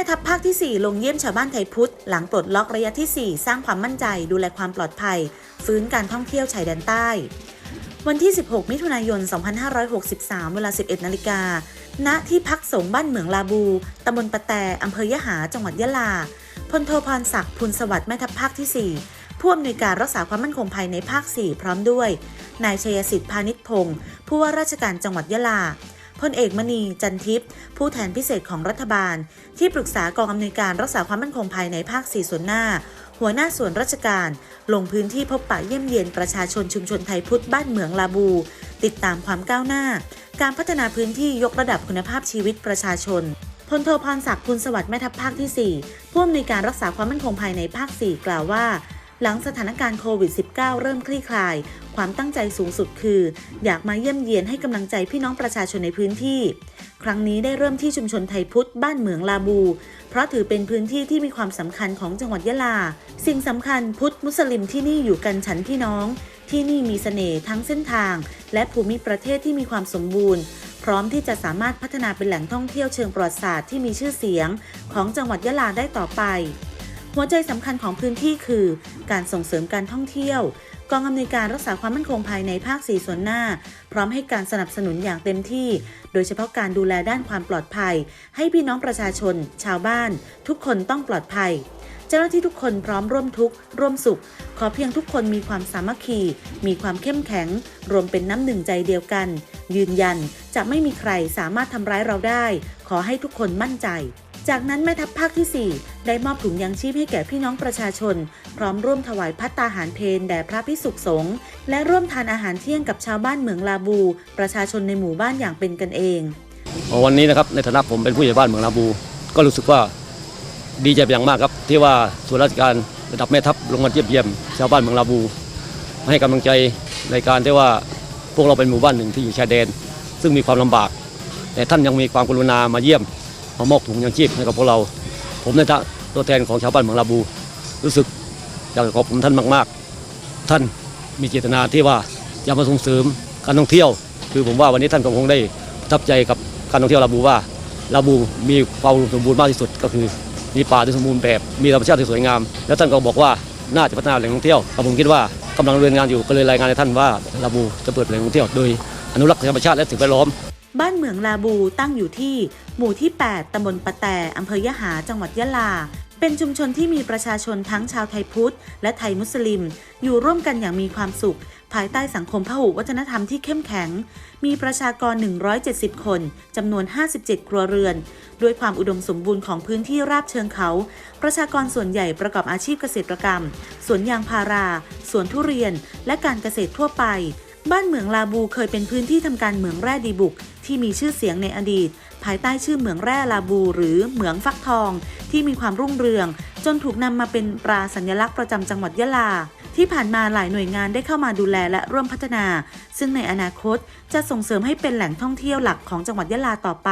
ม่ทัพภาคที่ 4 ลงเยี่ยมชาวบ้านไทยพุทธ หลังปลดล็อกระยะที่ 4 สร้างความมั่นใจ ดูแลความปลอดภัย ฟื้นการท่องเที่ยวชายแดนใต้ วันที่ 16 มิถุนายน 2563 เวลา 11 นาฬิกา ณ ที่พักสงบ้านเหมืองลาบู ตำบลปะแตอำเภอยะหา จังหวัดยะลา พลโทพรศักดิ์พุนสวัสดิ์แม่ทัพภาคที่ 4ผู้อำนวยการรักษาความมั่นคงภายในภาค 4 พร้อมด้วย นายชัยสิทธิ์พาณิชพงศ์ผู้ว่าราชการจังหวัดยะลา พลเอกมณีจันทิพย์ผู้แทนพิเศษของรัฐบาล ที่ปรึกษากองอำนวยการรักษาความมั่นคงภายในภาค 4 ส่วนหน้า หัวหน้าส่วนราชการ ลงพื้นที่พบปะเยี่ยมเยียนประชาชนชุมชนไทยพุทธบ้านเหมืองลาบู ติดตามความก้าวหน้า การพัฒนาพื้นที่ยกระดับคุณภาพชีวิตประชาชนพลโทพรศักดิ์พุนสวัสดิ์แม่ทัพภาคที่ 4 ผู้อำนวยการรักษาความมั่นคงภายในภาค 4 กล่าวว่า หลังสถานการณ์โควิด -19 เริ่มคลี่คลาย ความตั้งใจสูงสุดคือ อยากมาเยี่ยมเยียนให้กำลังใจพี่น้องประชาชนในพื้นที่ ครั้งนี้ได้เริ่มที่ชุมชนไทยพุทธบ้านเหมืองลาบู เพราะถือเป็นพื้นที่ที่มีความสำคัญของจังหวัดยะลา สิ่งสำคัญพุทธมุสลิมที่นี่อยู่กันฉันพี่น้อง ที่นี่มีเสน่ห์ทั้งเส้นทาง และภูมิประเทศที่มีความสมบูรณ์พร้อมที่จะสามารถพัฒนาเป็นแหล่งท่องเที่ยวเชิงประวัติศาสตร์ที่มีชื่อเสียง ของจังหวัดยะลาได้ต่อไป หัวใจสำคัญของพื้นที่คือ การส่งเสริมการท่องเที่ยว กองอำนวยการรักษาความมั่นคงภายในภาค 4 ส่วนหน้า พร้อมให้การสนับสนุนอย่างเต็มที่ โดยเฉพาะการดูแลด้านความปลอดภัย ให้พี่น้องประชาชน ชาวบ้าน ทุกคนต้องปลอดภัย เจ้าหน้าที่ทุกคนพร้อมร่วมทุกข์ร่วมสุข ขอเพียงทุกคนมีความสามัคคี มีความเข้มแข็ง รวมเป็นน้ำหนึ่งใจเดียวกัน ยืนยันจะไม่มีใครสามารถทำร้ายเราได้ ขอให้ทุกคนมั่นใจ จากนั้นแม่ทัพภาคที่ 4 ได้มอบถุงยางชีพให้แก่พี่น้องประชาชน พร้อมร่วมถวายพัตตาหารเพนแด่พระพิสุขสงฆ์และร่วมทานอาหารเที่ยงกับชาวบ้านเมืองลาบู ประชาชนในหมู่บ้านอย่างเป็นกันเอง วันนี้นะครับในฐานะผมเป็นผู้ใหญ่บ้านเมืองลาบู ก็รู้สึกว่าดีใจอย่างมากครับ ที่ว่าส่วนราชการระดับแม่ทัพลงมาเยี่ยมเยี่ยมชาวบ้านเมืองลาบู ให้กำลังใจในการที่ว่าพวกเราเป็นหมู่บ้านหนึ่งที่อยู่ชายแดน ซึ่งมีความลำบาก แต่ท่านยังมีความกรุณามาเยี่ยม มามอบถุงยังชีพให้กับพวกเรา ผมในฐานะตัวแทนของชาวบ้านเมืองลาบู รู้สึกอยากขอบคุณท่านมาก ๆ ท่านมีเจตนาที่ว่าจะมาส่งเสริมการท่องเที่ยว คือผมว่าวันนี้ท่านก็คงได้ประทับใจกับการท่องเที่ยวลาบูว่าลาบูมีความสมบูรณ์มากที่สุด ก็คือมีป่าที่สมบูรณ์แบบมีธรรมชาติที่สวยงาม แล้วท่านก็บอกว่าน่าจะพัฒนาแหล่งท่องเที่ยวผมคิดว่ากำลังดำเนินงานอยู่ก็เลยรายงานให้ท่านว่าลาบูจะเปิดแหล่งท่องเที่ยวโดยอนุรักษ์ธรรมชาติและสิ่งแวดล้อม บ้านเหมืองลาบูตั้งอยู่ที่หมู่ที่ 8 ตำบลปะแตอำเภอยะหา จังหวัดยะลา เป็นชุมชนที่มีประชาชนทั้งชาวไทยพุทธ และไทยมุสลิม อยู่ร่วมกันอย่างมีความสุข ภายใต้สังคมพหุวัฒนธรรมที่เข้มแข็ง มีประชากร 170 คนจำนวน 57 ครัวเรือน ด้วยความอุดมสมบูรณ์ของพื้นที่ราบเชิงเขา ประชากรส่วนใหญ่ประกอบอาชีพเกษตรกรรม สวนยางพารา สวนทุเรียน และการเกษตรทั่วไปบ้านเหมืองลาบูเคยเป็นพื้นที่ทำการเหมืองแร่ดีบุก ที่มีชื่อเสียงในอดีต ภายใต้ชื่อเหมืองแร่ลาบู หรือเหมืองฟักทอง ที่มีความรุ่งเรือง จนถูกนำมาเป็นตราสัญลักษณ์ประจำจังหวัดยะลา ที่ผ่านมาหลายหน่วยงานได้เข้ามาดูแลและร่วมพัฒนา ซึ่งในอนาคตจะส่งเสริมให้เป็นแหล่งท่องเที่ยวหลักของจังหวัดยะลาต่อไป